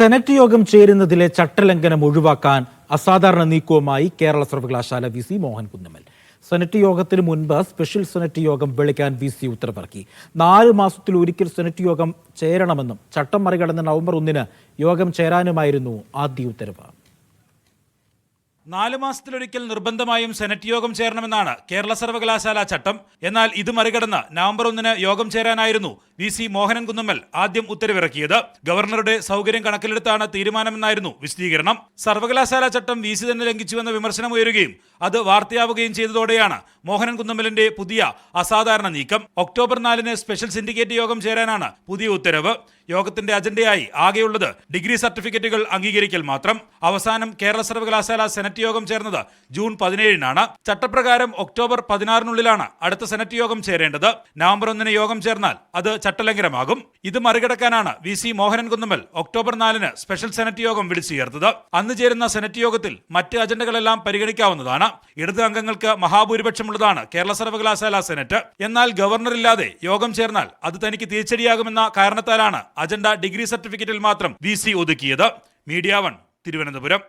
Senate യോഗം ചേരുന്നതിലെ ചട്ടലംഘനം ഒഴിവാക്കാൻ അസാധാരണ നീക്കവുമായി കേരള സർവകലാശാല V C Mohan Kunnummal senate യോഗത്തിന് മുൻപ് സ്പെഷ്യൽ സെനറ്റ് യോഗം വിളിക്കാൻ വി സി ഉത്തരവിറക്കി. നാല് മാസത്തിൽ ഒരിക്കൽ സെനറ്റ് യോഗം ചേരണമെന്നും ചട്ടം മറികടന്ന് നവംബർ ഒന്നിന് യോഗം ചേരാനുമായിരുന്നു ആദ്യ ഉത്തരവ്. നാല് മാസത്തിലൊരിക്കൽ നിർബന്ധമായും സെനറ്റ് യോഗം ചേരണമെന്നാണ് കേരള സർവകലാശാല ചട്ടം. എന്നാൽ ഇത് മറികടന്ന് നവംബർ ഒന്നിന് യോഗം ചേരാനായിരുന്നു വി സി മോഹനൻ കുന്നമ്മൽ ആദ്യം ഉത്തരവിറക്കിയത്. ഗവർണറുടെ സൗകര്യം കണക്കിലെടുത്താണ് തീരുമാനമെന്നായിരുന്നു വിശദീകരണം. സർവകലാശാല ചട്ടം വി സി തന്നെ ലംഘിച്ചുവെന്ന വിമർശനം ഉയരുകയും അത് വാർത്തയാവുകയും ചെയ്തതോടെയാണ് മോഹനൻ കുന്നമ്മലിന്റെ പുതിയ അസാധാരണ നീക്കം. ഒക്ടോബർ നാലിന് സ്പെഷ്യൽ സിൻഡിക്കേറ്റ് യോഗം ചേരാനാണ് പുതിയ ഉത്തരവ്. യോഗത്തിന്റെ അജണ്ടയായി ആകെയുള്ളത് ഡിഗ്രി സർട്ടിഫിക്കറ്റുകൾ അംഗീകരിക്കൽ മാത്രം. അവസാനം കേരള സർവകലാശാല സെനറ്റ് യോഗം ചേർന്നത് ജൂൺ പതിനേഴിനാണ്. ചട്ടപ്രകാരം ഒക്ടോബർ പതിനാറിനുള്ളിലാണ് അടുത്ത സെനറ്റ് യോഗം ചേരേണ്ടത്. നവംബർ ഒന്നിന് യോഗം ചേർന്നാൽ അത് ചട്ടലംഘനമാകും. ഇത് മറികടക്കാനാണ് V C Mohanan Kunnummal October നാലിന് സ്പെഷ്യൽ സെനറ്റ് യോഗം വിളിച്ചു ചേർത്തത്. അന്ന് ചേരുന്ന സെനറ്റ് യോഗത്തിൽ മറ്റ് അജണ്ടകളെല്ലാം പരിഗണിക്കാവുന്നതാണ്. ഇടത് അംഗങ്ങൾക്ക് മഹാഭൂരിപക്ഷമുള്ളതാണ് കേരള സർവകലാശാല സെനറ്റ്. എന്നാൽ ഗവർണറില്ലാതെ യോഗം ചേർന്നാൽ അത് തനിക്ക് തിരിച്ചടിയാകുമെന്ന കാരണത്താലാണ് അജണ്ട ഡിഗ്രി സർട്ടിഫിക്കറ്റിൽ മാത്രം വി ഒതുക്കിയത്. Media one Thiruvananthapuram.